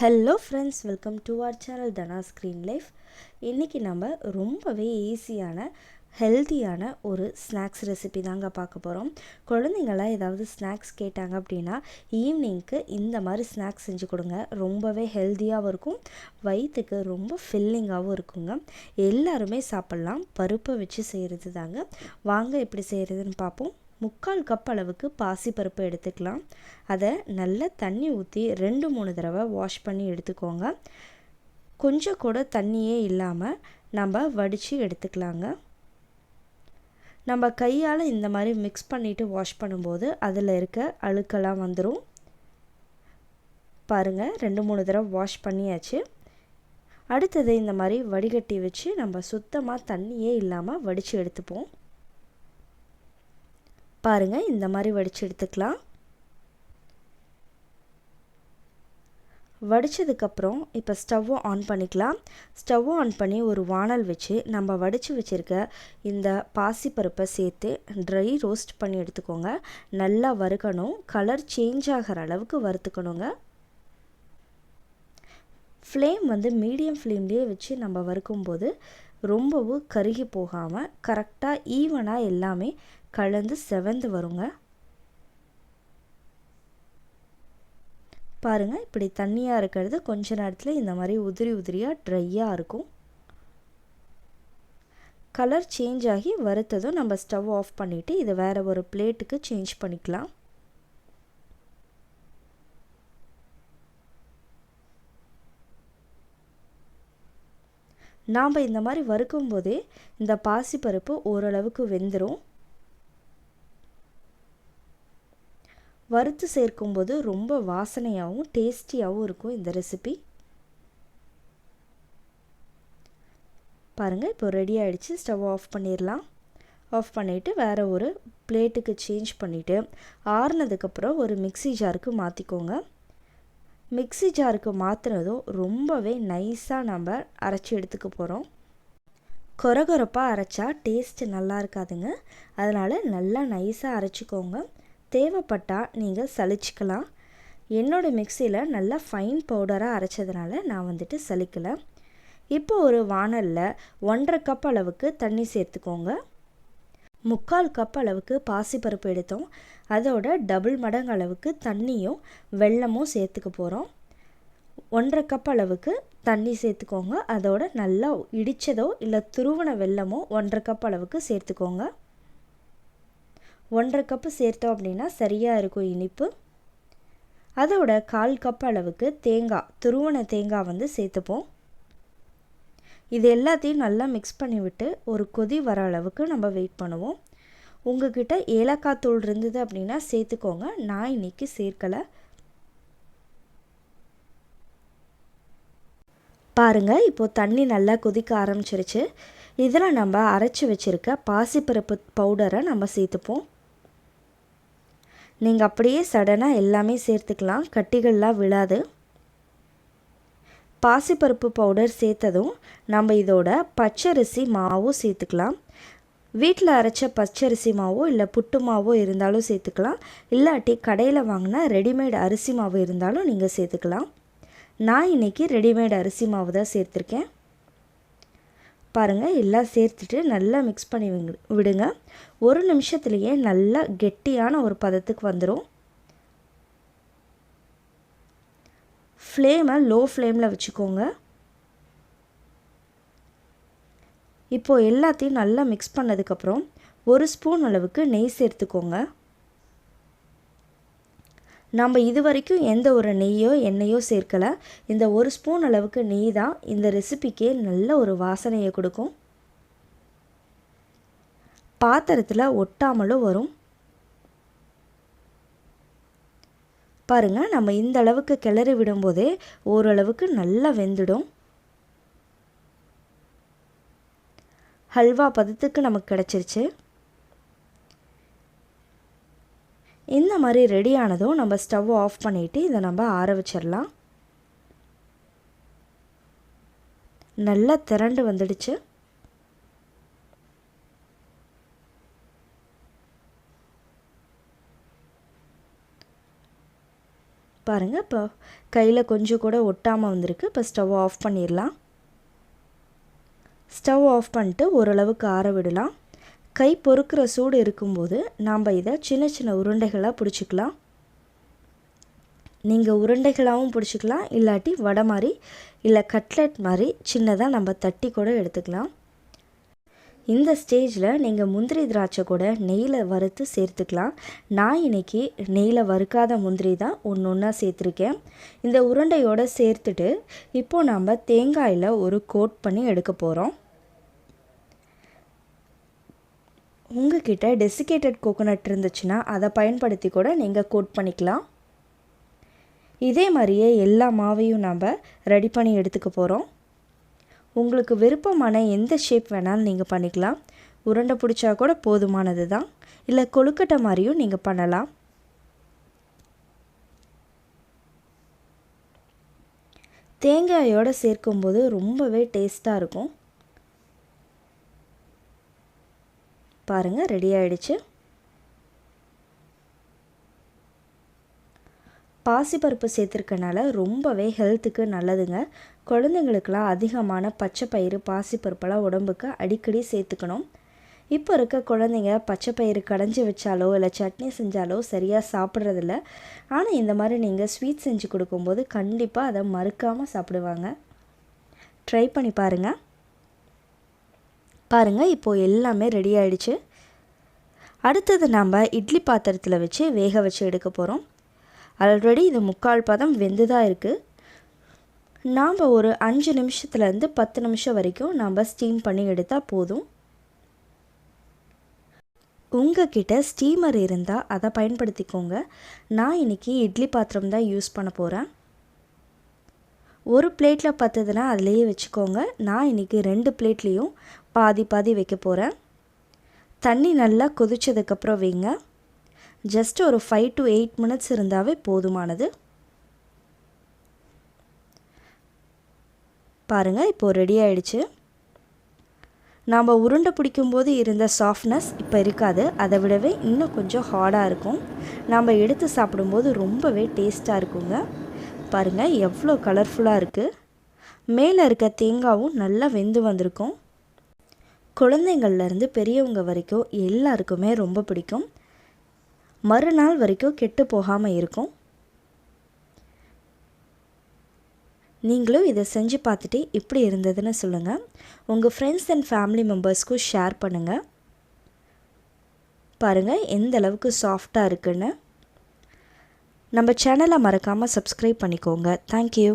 Hello friends welcome to our channel Dhana screen life இன்றைக்கி நம்ம ரொம்பவே ஈஸியான ஹெல்த்தியான ஒரு ஸ்நாக்ஸ் ரெசிபி தாங்க பார்க்க போகிறோம் குழந்தைங்களாம் ஏதாவது ஸ்நாக்ஸ் கேட்டாங்க அப்படின்னா ஈவினிங்க்கு இந்த மாதிரி ஸ்நாக்ஸ் செஞ்சு கொடுங்க. ரொம்பவே ஹெல்த்தியாகவும் இருக்கும். வயிற்றுக்கு ரொம்ப ஃபில்லிங்காகவும் இருக்குங்க. எல்லாருமே சாப்பிட்லாம். பருப்பை வச்சு செய்கிறது தாங்க வாங்க எப்படி செய்கிறதுன்னு பார்ப்போம். முக்கால் கப் அளவுக்கு பாசிப்பருப்பு எடுத்துக்கலாம். அதை நல்லா தண்ணி ஊற்றி ரெண்டு மூணு தடவை வாஷ் பண்ணி எடுத்துக்கோங்க. கொஞ்சம் கூட தண்ணியே இல்லாமல் நம்ம வடித்து எடுத்துக்கலாங்க. நம்ம கையால் இந்த மாதிரி மிக்ஸ் பண்ணிவிட்டு வாஷ் பண்ணும்போது அதில் இருக்க அழுக்கெல்லாம் வந்துடும் பாருங்கள் ரெண்டு மூணு தடவை வாஷ் பண்ணியாச்சு. அடுத்தது இந்த மாதிரி வடிகட்டி வச்சு நம்ம சுத்தமாக தண்ணியே இல்லாமல் வடித்து எடுத்துப்போம். பாருங்கள் இந்த மாதிரி வடித்து எடுத்துக்கலாம். வடித்ததுக்கப்புறம் இப்போ ஸ்டவ்வை ஆன் பண்ணிக்கலாம். ஸ்டவ்வை ஆன் பண்ணி ஒரு வானல் வச்சு நம்ம வடித்து வச்சுருக்க இந்த பாசிப்பருப்பை சேர்த்து ட்ரை ரோஸ்ட் பண்ணி எடுத்துக்கோங்க. நல்லா வறுக்கணும். கலர் சேஞ்ச் ஆகிற அளவுக்கு வறுத்துக்கணுங்க. ஃப்ளேம் வந்து மீடியம் ஃப்ளேம்லேயே வச்சு நம்ம வறுக்கும்போது ரொம்பவும் கருகி போகாமல் கரெக்டாக ஈவனாக எல்லாமே கலந்து செவந்து வருங்க. பாருங்கள் இப்படி தண்ணியாக இருக்கிறது கொஞ்ச நேரத்தில் இந்த மாதிரி உதிரி உதிரியாக ட்ரையாக இருக்கும். கலர் சேஞ்ச் ஆகி வறுத்ததும் நம்ம ஸ்டவ் ஆஃப் பண்ணிவிட்டு இதை வேறு ஒரு பிளேட்டுக்கு சேஞ்ச் பண்ணிக்கலாம். நாம் இந்த மாதிரி வறுக்கும் போதே இந்த பாசிப்பருப்பு ஓரளவுக்கு வெந்துடும் வறுத்து சேர்க்கும்போது ரொம்ப வாசனையாகவும் டேஸ்டியாகவும் இருக்கும் இந்த ரெசிபி பாருங்கள் இப்போ ரெடி ஆகிடுச்சு ஸ்டவ் ஆஃப் பண்ணிடலாம். ஆஃப் பண்ணிவிட்டு வேறு ஒரு பிளேட்டுக்கு சேஞ்ச் பண்ணிவிட்டு ஆறுனதுக்கப்புறம் ஒரு மிக்சி ஜாருக்கு மாற்றிக்கோங்க மிக்சி ஜாருக்கு மாற்றினதும் ரொம்பவே நைஸாக நம்ம அரைச்சி எடுத்துக்க போகிறோம் கொரகொரப்பாக அரைச்சா டேஸ்ட் நல்லா இருக்காதுங்க. அதனால் நல்லா நைஸாக அரைச்சிக்கோங்க. தேவைப்பட்டால் நீங்கள் சலிச்சிக்கலாம் என்னோடய மிக்சியில் நல்லா ஃபைன் பவுடராக அரைச்சதுனால நான் வந்துட்டு சலிக்கலை இப்போ ஒரு வானலில் ஒன்றரை கப் அளவுக்கு தண்ணி சேர்த்துக்கோங்க. முக்கால் கப் அளவுக்கு பாசிப்பருப்பு எடுத்தோம். அதோட டபுள் மடங்கு அளவுக்கு தண்ணியும் வெள்ளமும் சேர்த்துக்க போகிறோம் ஒன்றரை கப் அளவுக்கு தண்ணி சேர்த்துக்கோங்க. அதோட நல்லா இடித்ததோ இல்லை துருவன வெள்ளமோ ஒன்றரை கப் அளவுக்கு சேர்த்துக்கோங்க. ஒன்றரை கப்பு சேர்த்தோம் அப்படின்னா சரியாக இருக்கும் இனிப்பு. அதோட கால் கப் அளவுக்கு தேங்காய் துருவன தேங்காய் வந்து சேர்த்துப்போம். இது எல்லாத்தையும் நல்லா மிக்ஸ் பண்ணிவிட்டு ஒரு கொதி வர அளவுக்கு நம்ம வெயிட் பண்ணுவோம். உங்ககிட்ட ஏலக்காய் தூள் இருந்தது அப்படின்னா சேர்த்துக்கோங்க. நான் இன்றைக்கி சேர்க்கலை. பாருங்கள் இப்போது தண்ணி நல்லா கொதிக்க ஆரம்பிச்சிருச்சு. இதில் நம்ம அரைச்சி வச்சுருக்க பாசிப்பருப்பு பவுடரை நம்ம சேர்த்துப்போம். நீங்கள் அப்படியே சடனாக எல்லாமே சேர்த்துக்கலாம். கட்டிகள்லாம் விழாது. பாசிப்பருப்பு பவுடர் சேர்த்ததும் நம்ம இதோட பச்சரிசி மாவும் சேர்த்துக்கலாம். வீட்டில் அரைச்ச பச்சரிசி மாவோ இல்லை புட்டு மாவோ இருந்தாலும் சேர்த்துக்கலாம். இல்லாட்டி கடையில் வாங்கினா ரெடிமேட் அரிசி மாவு இருந்தாலும் நீங்கள் சேர்த்துக்கலாம். நான் இன்றைக்கி ரெடிமேட் அரிசி மாவு தான் சேர்த்துருக்கேன். பாருங்கள் எல்லாம் சேர்த்துட்டு நல்லா மிக்ஸ் பண்ணி விடுங்க. ஒரு நிமிஷத்துலேயே நல்லா கெட்டியான ஒரு பதத்துக்கு வந்துடும் ஃப்ளேமை லோ ஃப்ளேமில் வச்சுக்கோங்க. இப்போது எல்லாத்தையும் நல்லா மிக்ஸ் பண்ணதுக்கப்புறம் ஒரு ஸ்பூன் அளவுக்கு நெய் சேர்த்துக்கோங்க. நம்ம இது வரைக்கும் எந்த ஒரு நெய்யோ எண்ணெயோ சேர்க்கலை. இந்த ஒரு ஸ்பூன் அளவுக்கு நெய் தான் இந்த ரெசிபிக்கே நல்ல ஒரு வாசனையை கொடுக்கும். பாத்திரத்தில் ஒட்டாமலும் வரும். பாருங்கள் நம்ம இந்த அளவுக்கு கிளறி விடும்போதே ஓரளவுக்கு நல்லா வெந்துடும். ஹல்வா பதத்துக்கு நமக்கு கிடச்சிருச்சு. இந்த மாதிரி ரெடி ஆனதும் நம்ம ஸ்டவ் ஆஃப் பண்ணிவிட்டு இதை நம்ம ஆற வச்சிடலாம். நல்லா திரண்டு வந்துடுச்சு. பாருங்கள் இப்போ கையில் கொஞ்சம் கூட ஒட்டாமல் வந்திருக்கு. இப்போ ஸ்டவ் ஆஃப் பண்ணிடலாம். ஸ்டவ் ஆஃப் பண்ணிட்டு ஓரளவுக்கு ஆற விடலாம். கை பொறுக்கிற சூடு இருக்கும்போது நாம் இதை சின்ன சின்ன உருண்டைகளாக பிடிச்சிக்கலாம். நீங்கள் உருண்டைகளாகவும் பிடிச்சிக்கலாம் இல்லாட்டி வடை மாதிரி இல்லை கட்லெட் மாதிரி சின்னதாக நம்ம தட்டி கூட எடுத்துக்கலாம். இந்த ஸ்டேஜில் நீங்கள் முந்திரி திராட்சை கூட நெய்யில் வறுத்து சேர்த்துக்கலாம். நான் இன்றைக்கி நெய்யில் வறுக்காத முந்திரி தான் ஒன்று ஒன்றா சேர்த்துருக்கேன். இந்த உருண்டையோடு சேர்த்துட்டு இப்போது நம்ம தேங்காயில் ஒரு கோட் பண்ணி எடுக்க போகிறோம் உங்ககிட்ட டெசிகேட்டட் கோகோனட் இருந்துச்சுன்னா அதை பயன்படுத்தி கூட நீங்கள் கோட் பண்ணிக்கலாம். இதே மாதிரியே எல்லா மாவையும் நம்ம ரெடி பண்ணி எடுத்துக்க போகிறோம் உங்களுக்கு விருப்பமான எந்த ஷேப் வேணாலும் நீங்கள் பண்ணிக்கலாம். உருண்டை பிடிச்சா கூட போதுமானது தான். இல்லை கொழுக்கட்டை மாதிரியும் நீங்கள் பண்ணலாம். தேங்காயோடு சேர்க்கும்போது ரொம்பவே டேஸ்ட்டாக இருக்கும். பாருங்கள் ரெடி ஆகிடுச்சு பாசிப்பருப்பு சேர்த்துருக்கனால ரொம்பவே ஹெல்த்துக்கு நல்லதுங்க. குழந்தைங்களுக்கெல்லாம் அதிகமான பச்சை பயிறு பாசிப்பருப்பெல்லாம் உடம்புக்கு அடிக்கடி சேர்த்துக்கணும். இப்போ இருக்க குழந்தைங்க பச்சை பயிறு கடைஞ்சி வச்சாலோ இல்லை சட்னி செஞ்சாலோ சரியாக சாப்பிட்றதில்ல. ஆனால் இந்த மாதிரி நீங்கள் ஸ்வீட் செஞ்சு கொடுக்கும்போது கண்டிப்பாக அதை மறுக்காமல் சாப்பிடுவாங்க. ட்ரை பண்ணி பாருங்கள் பாருங்கள் இப்போது எல்லாமே ரெடி ஆகிடுச்சு அடுத்தது நம்ம இட்லி பாத்திரத்தில் வச்சு வேக வச்சு எடுக்க போகிறோம் ஆல்ரெடி இது முக்கால் பதம் வெந்து தான் இருக்குது நாம் ஒரு அஞ்சு நிமிஷத்துலேருந்து பத்து நிமிஷம் வரைக்கும் நாம் ஸ்டீம் பண்ணி எடுத்தால் போதும். உங்கக்கிட்ட ஸ்டீமர் இருந்தால் அதை பயன்படுத்திக்கோங்க. நான் இன்றைக்கி இட்லி பாத்திரம் தான் யூஸ் பண்ண போகிறேன் ஒரு பிளேட்டில் பத்துதுன்னா அதுலேயே வச்சுக்கோங்க. நான் இன்றைக்கி ரெண்டு பிளேட்லேயும் பாதி பாதி வைக்க போகிறேன் தண்ணி நல்லா கொதித்ததுக்கப்புறம் வைங்க. ஜஸ்ட் ஒரு ஃபைவ் டு எயிட் மினிட்ஸ் இருந்தாவே போதுமானது. பாருங்கள் இப்போது ரெடி ஆயிடுச்சு. நாம் உருண்டை பிடிக்கும்போது இருந்த சாஃப்ட்னஸ் இப்போ இருக்காது. அதை விடவே இன்னும் கொஞ்சம் ஹார்டாக இருக்கும். நாம் எடுத்து சாப்பிடும்போது ரொம்பவே டேஸ்ட்டாக இருக்குங்க. பாருங்கள் எவ்வளோ கலர்ஃபுல்லாக இருக்குது மேலே இருக்க தேங்காவும் நல்லா வெந்து வந்திருக்கும். குழந்தைங்கள்லேருந்து பெரியவங்க வரைக்கும் எல்லாருக்குமே ரொம்ப பிடிக்கும். மறுநாள் வரைக்கும் கெட்டு போகாமல் இருக்கும். நீங்களும் இதை செஞ்சு பார்த்துட்டு இப்படி இருந்ததுன்னு சொல்லுங்கள் உங்கள் ஃப்ரெண்ட்ஸ் அண்ட் ஃபேமிலி மெம்பர்ஸ்க்கும் ஷேர் பண்ணுங்கள் பாருங்கள் எந்த அளவுக்கு சாஃப்டாக இருக்குன்னு. நம்ம சேனலை மறக்காமல் சப்ஸ்கிரைப் பண்ணிக்கோங்க. தேங்க்யூ